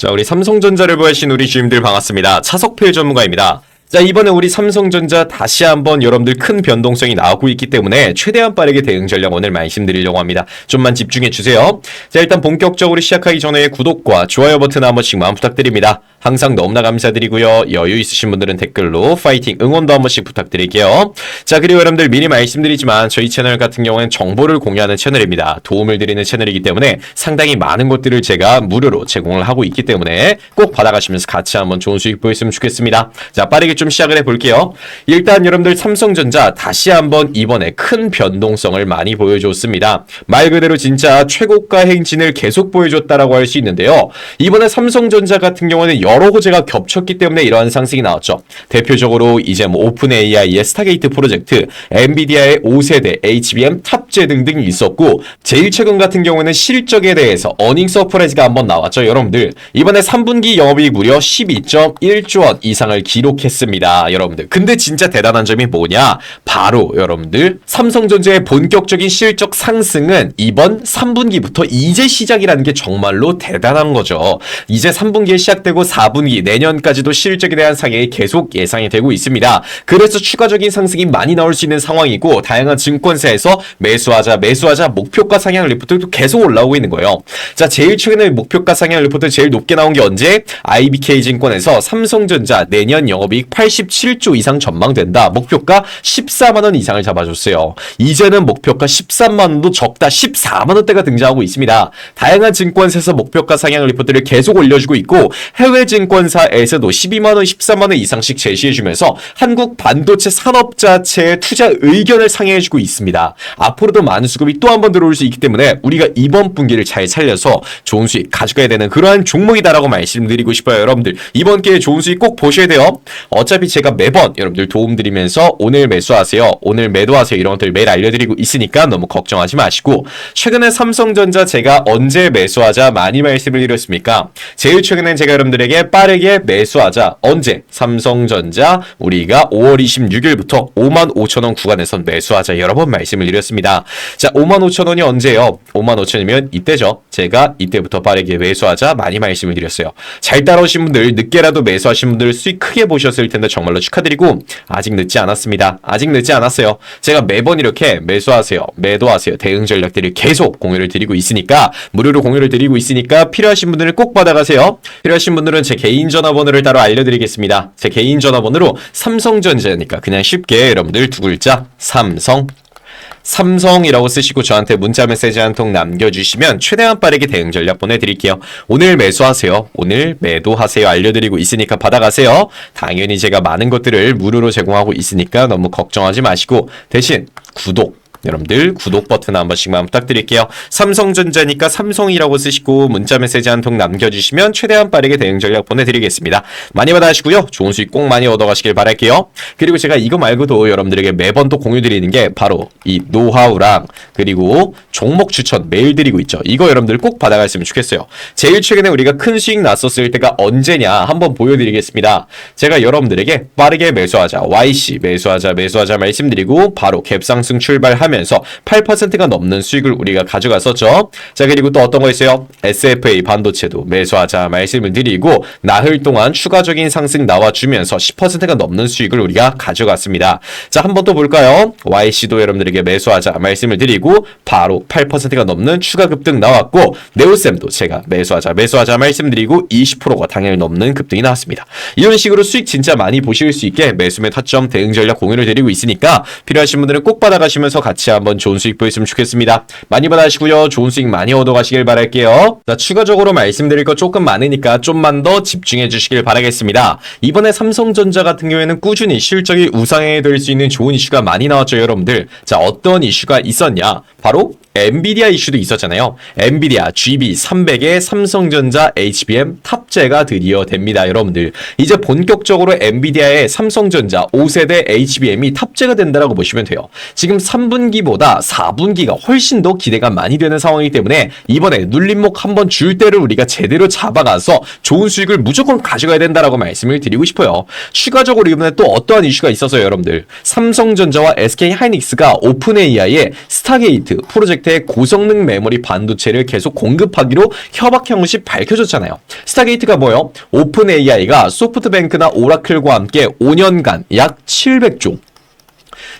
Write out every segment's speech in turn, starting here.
자, 우리 삼성전자를 보신 우리 주임들 반갑습니다. 차석필 전문가입니다. 자, 이번에 우리 삼성전자 다시 한번 여러분들 큰 변동성이 나오고 있기 때문에 최대한 빠르게 대응 전략 오늘 말씀드리려고 합니다. 좀만 집중해 주세요. 자, 일단 본격적으로 시작하기 전에 구독과 좋아요 버튼 한 번씩만 부탁드립니다. 항상 너무나 감사드리고요. 여유 있으신 분들은 댓글로 파이팅 응원도 한 번씩 부탁드릴게요. 자, 그리고 여러분들 미리 말씀드리지만 저희 채널 같은 경우에는 정보를 공유하는 채널입니다. 도움을 드리는 채널이기 때문에 상당히 많은 것들을 제가 무료로 제공을 하고 있기 때문에 꼭 받아가시면서 같이 한번 좋은 수익 보였으면 좋겠습니다. 자, 빠르게 좀 시작을 해볼게요. 일단 여러분들 삼성전자 다시 한번 이번에 큰 변동성을 많이 보여줬습니다. 말 그대로 진짜 최고가 행진을 계속 보여줬다라고 할 수 있는데요. 이번에 삼성전자 같은 경우는 여러 호재가 겹쳤기 때문에 이러한 상승이 나왔죠. 대표적으로 이제 뭐 오픈 AI의 스타게이트 프로젝트, 엔비디아의 5세대, HBM 탑재 등등이 있었고 제일 최근 같은 경우는 실적에 대해서 어닝 서프라이즈가 한번 나왔죠. 여러분들 이번에 3분기 영업이익 무려 12.1조 원 이상을 기록했습니다. 여러분들 근데 진짜 대단한 점이 뭐냐? 바로 여러분들 삼성전자의 본격적인 실적 상승은 이번 3분기부터 이제 시작이라는 게 정말로 대단한 거죠. 이제 3분기에 시작되고 4분기 내년까지도 실적에 대한 상향이 계속 예상이 되고 있습니다. 그래서 추가적인 상승이 많이 나올 수 있는 상황이고 다양한 증권사에서 매수하자 매수하자 목표가 상향 리포트도 계속 올라오고 있는 거예요. 자 제일 최근에 목표가 상향 리포트 제일 높게 나온 게 언제? IBK 증권에서 삼성전자 내년 영업이익 87조 이상 전망된다. 목표가 14만 원 이상을 잡아줬어요. 이제는 목표가 13만 원도 적다 14만 원대가 등장하고 있습니다. 다양한 증권사에서 목표가 상향 리포트를 계속 올려주고 있고 해외 증권사에서도 12만 원, 13만 원 이상씩 제시해주면서 한국 반도체 산업 자체의 투자 의견을 상향해주고 있습니다. 앞으로도 많은 수급이 또 한 번 들어올 수 있기 때문에 우리가 이번 분기를 잘 살려서 좋은 수익 가져가야 되는 그러한 종목이다라고 말씀드리고 싶어요. 여러분들 이번 기회에 좋은 수익 꼭 보셔야 돼요. 어차 피 제가 매번 여러분들 도움드리면서 오늘 매수하세요, 오늘 매도하세요 이런 것들 매일 알려드리고 있으니까 너무 걱정하지 마시고 최근에 삼성전자 제가 언제 매수하자 많이 말씀을 드렸습니까? 제일 최근엔 제가 여러분들에게 빠르게 매수하자 언제 삼성전자 우리가 5월 26일부터 5만 5천 원 구간에서 매수하자 여러 번 말씀을 드렸습니다. 자 5만 5천 원이 언제요? 5만 5천이면 이때죠. 제가 이때부터 빠르게 매수하자 많이 말씀을 드렸어요. 잘 따라오신 분들 늦게라도 매수하신 분들 수익 크게 보셨을 텐데 정말로 축하드리고 아직 늦지 않았습니다. 아직 늦지 않았어요. 제가 매번 이렇게 매수하세요, 매도하세요 대응 전략들을 계속 공유를 드리고 있으니까 무료로 공유를 드리고 있으니까 필요하신 분들은 꼭 받아가세요. 필요하신 분들은 제 개인 전화번호를 따로 알려드리겠습니다. 제 개인 전화번호로 삼성전자니까 그냥 쉽게 여러분들 두 글자 삼성 삼성이라고 쓰시고 저한테 문자 메시지 한 통 남겨주시면 최대한 빠르게 대응 전략 보내드릴게요. 오늘 매수하세요. 오늘 매도하세요. 알려드리고 있으니까 받아가세요. 당연히 제가 많은 것들을 무료로 제공하고 있으니까 너무 걱정하지 마시고 대신 구독 여러분들 구독 버튼 한 번씩만 부탁드릴게요. 삼성전자니까 삼성이라고 쓰시고 문자 메시지 한 통 남겨주시면 최대한 빠르게 대응 전략 보내드리겠습니다. 많이 받아가시고요. 좋은 수익 꼭 많이 얻어가시길 바랄게요. 그리고 제가 이거 말고도 여러분들에게 매번 또 공유드리는 게 바로 이 노하우랑 그리고 종목 추천 매일 드리고 있죠. 이거 여러분들 꼭 받아갔으면 좋겠어요. 제일 최근에 우리가 큰 수익 났었을 때가 언제냐 한번 보여드리겠습니다. 제가 여러분들에게 빠르게 매수하자 YC 매수하자 매수하자 말씀드리고 바로 갭상승 출발하면 서 8%가 넘는 수익을 우리가 가져갔었죠. 자 그리고 또 어떤 거 있어요? SFA 반도체도 매수하자 말씀을 드리고 나흘 동안 추가적인 상승 나와주면서 10%가 넘는 수익을 우리가 가져갔습니다. 자 한번 또 볼까요? YC도 여러분들에게 매수하자 말씀을 드리고 바로 8%가 넘는 추가 급등 나왔고 네오셈도 제가 매수하자 매수하자 말씀드리고 20%가 당일 넘는 급등이 나왔습니다. 이런 식으로 수익 진짜 많이 보실 수 있게 매수매 타점 대응 전략 공유를 드리고 있으니까 필요하신 분들은 꼭 받아가시면서 같이 한번 좋은 수익 보였으면 좋겠습니다. 많이 받아가시고요. 좋은 수익 많이 얻어가시길 바랄게요. 자 추가적으로 말씀드릴 거 조금 많으니까 좀만 더 집중해 주시길 바라겠습니다. 이번에 삼성전자 같은 경우에는 꾸준히 실적이 우상향이 될 수 있는 좋은 이슈가 많이 나왔죠 여러분들. 자 어떤 이슈가 있었냐? 바로 엔비디아 이슈도 있었잖아요. 엔비디아 GB300에 삼성전자 HBM 탑재가 드디어 됩니다, 여러분들. 이제 본격적으로 엔비디아의 삼성전자 5세대 HBM이 탑재가 된다라고 보시면 돼요. 지금 3분기 3분기보다 4분기가 훨씬 더 기대가 많이 되는 상황이기 때문에 이번에 눌림목 한번 줄 때를 우리가 제대로 잡아가서 좋은 수익을 무조건 가져가야 된다라고 말씀을 드리고 싶어요. 추가적으로 이번에 또 어떠한 이슈가 있어서요, 여러분들. 삼성전자와 SK 하이닉스가 오픈 AI의 스타게이트 프로젝트의 고성능 메모리 반도체를 계속 공급하기로 협약 형식 밝혀졌잖아요. 스타게이트가 뭐요? 오픈 AI가 소프트뱅크나 오라클과 함께 5년간 약 700조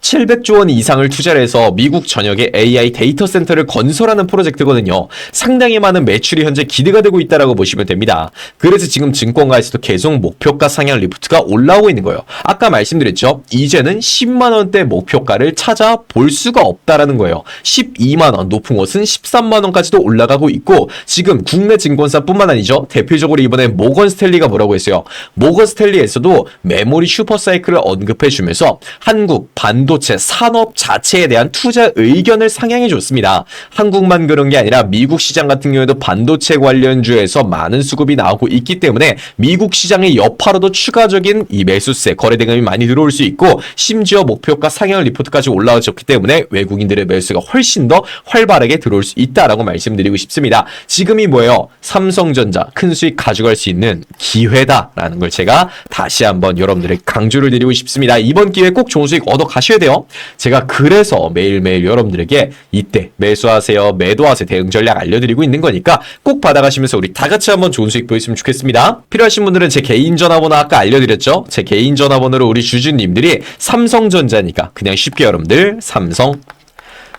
700조 원 이상을 투자를 해서 미국 전역에 AI 데이터 센터를 건설하는 프로젝트거든요. 상당히 많은 매출이 현재 기대가 되고 있다라고 보시면 됩니다. 그래서 지금 증권가에서도 계속 목표가 상향 리프트가 올라오고 있는 거예요. 아까 말씀드렸죠. 이제는 10만 원대 목표가를 찾아 볼 수가 없다라는 거예요. 12만 원, 높은 곳은 13만 원까지도 올라가고 있고 지금 국내 증권사뿐만 아니죠. 대표적으로 이번에 모건 스탠리가 뭐라고 했어요. 모건 스탠리에서도 메모리 슈퍼사이클을 언급해 주면서 한국 반도체 산업 자체에 대한 투자 의견을 상향해 줬습니다. 한국만 그런 게 아니라 미국 시장 같은 경우에도 반도체 관련주에서 많은 수급이 나오고 있기 때문에 미국 시장의 여파로도 추가적인 이 매수세, 거래 대금이 많이 들어올 수 있고 심지어 목표가 상향 리포트까지 올라왔기 때문에 외국인들의 매수가 훨씬 더 활발하게 들어올 수 있다라고 말씀드리고 싶습니다. 지금이 뭐예요? 삼성전자 큰 수익 가져갈 수 있는 기회다라는 걸 제가 다시 한번 여러분들에게 강조를 드리고 싶습니다. 이번 기회에 꼭 좋은 수익 얻어 가셔야 돼요. 제가 그래서 매일매일 여러분들에게 이때 매수하세요, 매도하세요 대응 전략 알려드리고 있는 거니까 꼭 받아가시면서 우리 다 같이 한번 좋은 수익 보였으면 좋겠습니다. 필요하신 분들은 제 개인 전화번호 아까 알려드렸죠? 제 개인 전화번호로 우리 주주님들이 삼성전자니까 그냥 쉽게 여러분들 삼성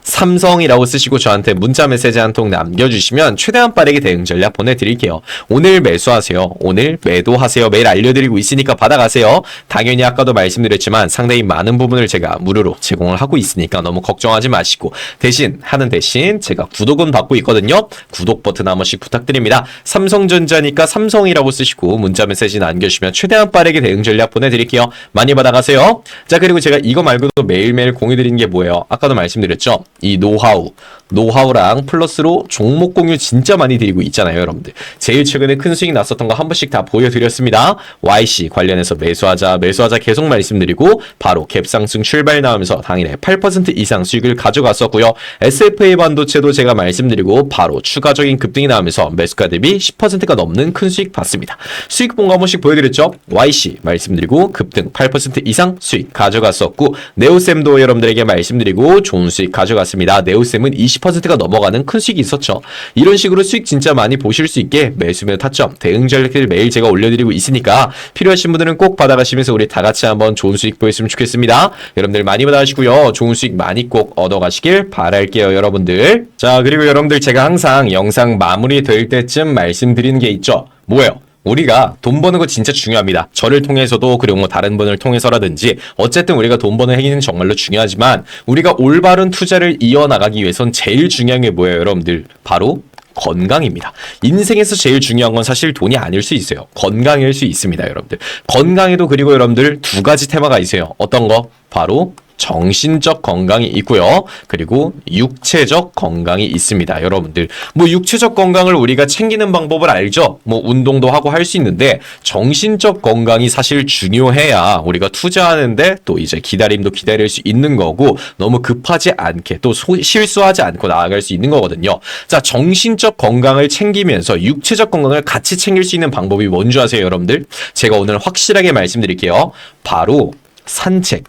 삼성이라고 쓰시고 저한테 문자 메시지 한 통 남겨주시면 최대한 빠르게 대응 전략 보내드릴게요. 오늘 매수하세요. 오늘 매도하세요. 매일 알려드리고 있으니까 받아가세요. 당연히 아까도 말씀드렸지만 상당히 많은 부분을 제가 무료로 제공을 하고 있으니까 너무 걱정하지 마시고 대신 하는 대신 제가 구독은 받고 있거든요. 구독 버튼 한 번씩 부탁드립니다. 삼성전자니까 삼성이라고 쓰시고 문자 메시지 남겨주시면 최대한 빠르게 대응 전략 보내드릴게요. 많이 받아가세요. 자 그리고 제가 이거 말고도 매일매일 공유드리는 게 뭐예요? 아까도 말씀드렸죠. 이 노하우, 노하우랑 플러스로 종목 공유 진짜 많이 드리고 있잖아요, 여러분들. 제일 최근에 큰 수익 났었던 거 한 번씩 다 보여드렸습니다. YC 관련해서 매수하자, 매수하자 계속 말씀드리고 바로 갭상승 출발 나오면서 당일에 8% 이상 수익을 가져갔었고요. SFA 반도체도 제가 말씀드리고 바로 추가적인 급등이 나오면서 매수가 대비 10%가 넘는 큰 수익 봤습니다. 수익 본거 한 번씩 보여드렸죠? YC 말씀드리고 급등 8% 이상 수익 가져갔었고 네오쌤도 여러분들에게 말씀드리고 좋은 수익 가져갔습니다. 네오쌤은 20%가 넘어가는 큰 수익이 있었죠. 이런 식으로 수익 진짜 많이 보실 수 있게 매수매도 타점, 대응 전략들 매일 제가 올려드리고 있으니까 필요하신 분들은 꼭 받아가시면서 우리 다 같이 한번 좋은 수익 보였으면 좋겠습니다. 여러분들 많이 받아가시고요. 좋은 수익 많이 꼭 얻어가시길 바랄게요, 여러분들. 자, 그리고 여러분들 제가 항상 영상 마무리 될 때쯤 말씀드리는 게 있죠. 뭐예요? 우리가 돈 버는 거 진짜 중요합니다. 저를 통해서도 그리고 뭐 다른 분을 통해서라든지 어쨌든 우리가 돈 버는 행위는 정말로 중요하지만 우리가 올바른 투자를 이어나가기 위해선 제일 중요한 게 뭐예요, 여러분들? 바로 건강입니다. 인생에서 제일 중요한 건 사실 돈이 아닐 수 있어요. 건강일 수 있습니다, 여러분들. 건강에도 그리고 여러분들 두 가지 테마가 있어요. 어떤 거? 바로 정신적 건강이 있고요. 그리고 육체적 건강이 있습니다. 여러분들. 뭐 육체적 건강을 우리가 챙기는 방법을 알죠? 뭐 운동도 하고 할 수 있는데 정신적 건강이 사실 중요해야 우리가 투자하는데 또 이제 기다림도 기다릴 수 있는 거고 너무 급하지 않게 또 소, 실수하지 않고 나아갈 수 있는 거거든요. 자, 정신적 건강을 챙기면서 육체적 건강을 같이 챙길 수 있는 방법이 뭔지 아세요, 여러분들? 제가 오늘 확실하게 말씀드릴게요. 바로 산책.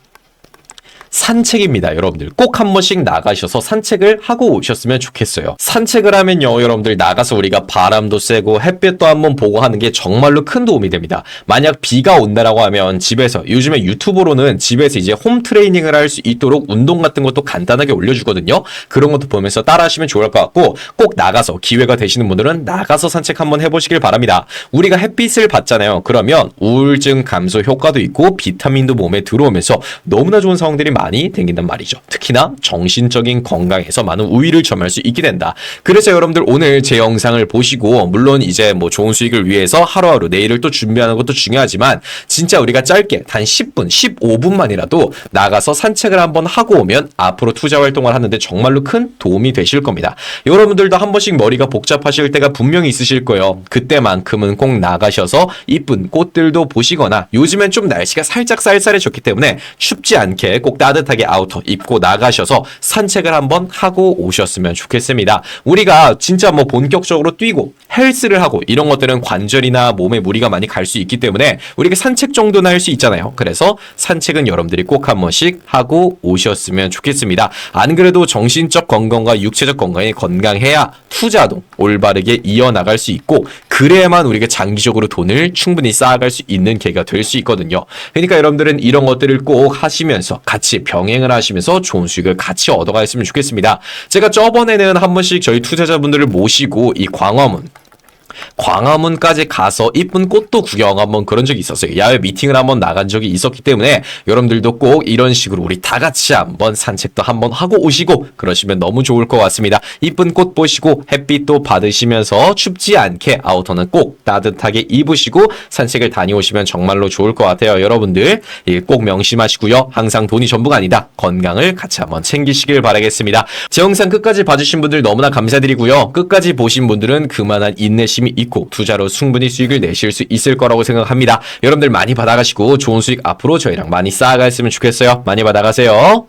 산책입니다, 여러분들. 꼭 한 번씩 나가셔서 산책을 하고 오셨으면 좋겠어요. 산책을 하면요, 여러분들 나가서 우리가 바람도 쐬고 햇빛도 한번 보고 하는 게 정말로 큰 도움이 됩니다. 만약 비가 온다라고 하면 집에서 요즘에 유튜브로는 집에서 이제 홈 트레이닝을 할 수 있도록 운동 같은 것도 간단하게 올려주거든요. 그런 것도 보면서 따라하시면 좋을 것 같고 꼭 나가서 기회가 되시는 분들은 나가서 산책 한번 해보시길 바랍니다. 우리가 햇빛을 받잖아요. 그러면 우울증 감소 효과도 있고 비타민도 몸에 들어오면서 너무나 좋은 상황들이 많이 생긴단 말이죠. 특히나 정신적인 건강에서 많은 우위를 점할 수 있게 된다. 그래서 여러분들 오늘 제 영상을 보시고 물론 이제 뭐 좋은 수익을 위해서 하루하루 내일을 또 준비하는 것도 중요하지만 진짜 우리가 짧게 단 10분, 15분만이라도 나가서 산책을 한번 하고 오면 앞으로 투자 활동을 하는데 정말로 큰 도움이 되실 겁니다. 여러분들도 한 번씩 머리가 복잡하실 때가 분명히 있으실 거예요. 그때만큼은 꼭 나가셔서 이쁜 꽃들도 보시거나 요즘엔 좀 날씨가 살짝 쌀쌀해졌기 때문에 춥지 않게 꼭 따. 따뜻하게 아우터 입고 나가셔서 산책을 한번 하고 오셨으면 좋겠습니다. 우리가 진짜 뭐 본격적으로 뛰고 헬스를 하고 이런 것들은 관절이나 몸에 무리가 많이 갈 수 있기 때문에 우리가 산책 정도는 할수 있잖아요. 그래서 산책은 여러분들이 꼭 한 번씩 하고 오셨으면 좋겠습니다. 안 그래도 정신적 건강과 육체적 건강이 건강해야 투자도 올바르게 이어나갈 수 있고 그래야만 우리가 장기적으로 돈을 충분히 쌓아갈 수 있는 계기가 될 수 있거든요. 그러니까 여러분들은 이런 것들을 꼭 하시면서 같이 병행을 하시면서 좋은 수익을 같이 얻어가셨으면 좋겠습니다. 제가 저번에는 한 번씩 저희 투자자분들을 모시고 이 광화문 광화문까지 가서 이쁜 꽃도 구경 한번 그런 적이 있었어요. 야외 미팅을 한번 나간 적이 있었기 때문에 여러분들도 꼭 이런 식으로 우리 다 같이 한번 산책도 한번 하고 오시고 그러시면 너무 좋을 것 같습니다. 이쁜 꽃 보시고 햇빛도 받으시면서 춥지 않게 아우터는 꼭 따뜻하게 입으시고 산책을 다녀오시면 정말로 좋을 것 같아요. 여러분들 예, 꼭 명심하시고요. 항상 돈이 전부가 아니다. 건강을 같이 한번 챙기시길 바라겠습니다. 제 영상 끝까지 봐주신 분들 너무나 감사드리고요. 끝까지 보신 분들은 그만한 인내심이 있고 투자로 충분히 수익을 내실 수 있을 거라고 생각합니다. 여러분들 많이 받아가시고 좋은 수익 앞으로 저희랑 많이 쌓아갔으면 좋겠어요. 많이 받아가세요.